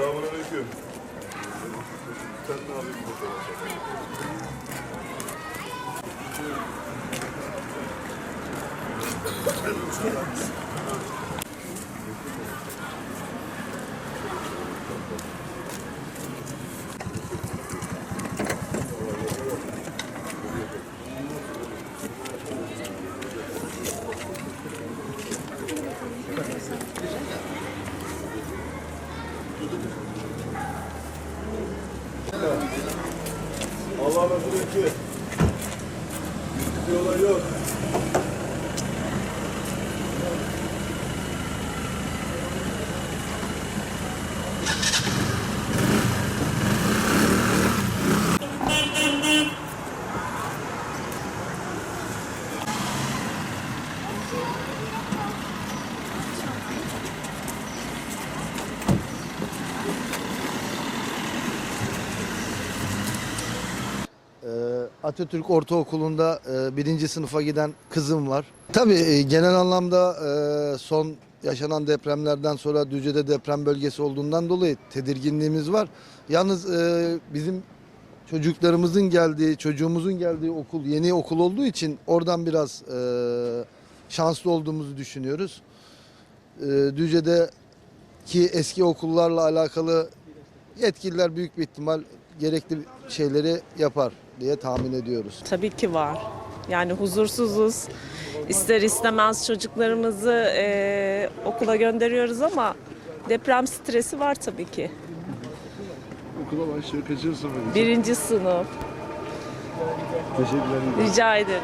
Selamünaleyküm. Sen ne yapıyorsun bakalım? Allah razı olsun. Bir olay yok. Atatürk Ortaokulu'nda e, birinci sınıfa giden kızım var. Tabii e, genel anlamda e, son yaşanan depremlerden sonra Düzce'de deprem bölgesi olduğundan dolayı tedirginliğimiz var. Yalnız e, bizim çocuklarımızın geldiği, çocuğumuzun geldiği okul yeni okul olduğu için oradan biraz e, şanslı olduğumuzu düşünüyoruz. E, Düzce'deki eski okullarla alakalı yetkililer büyük bir ihtimal gerekli şeyleri yapar diye tahmin ediyoruz. Tabii ki var. Yani huzursuzuz. İster istemez çocuklarımızı eee, okula gönderiyoruz ama deprem stresi var tabii ki. Okula başlıyor. Kaçıncı sınıf? Birinci sınıf. Teşekkürler. Rica ederim.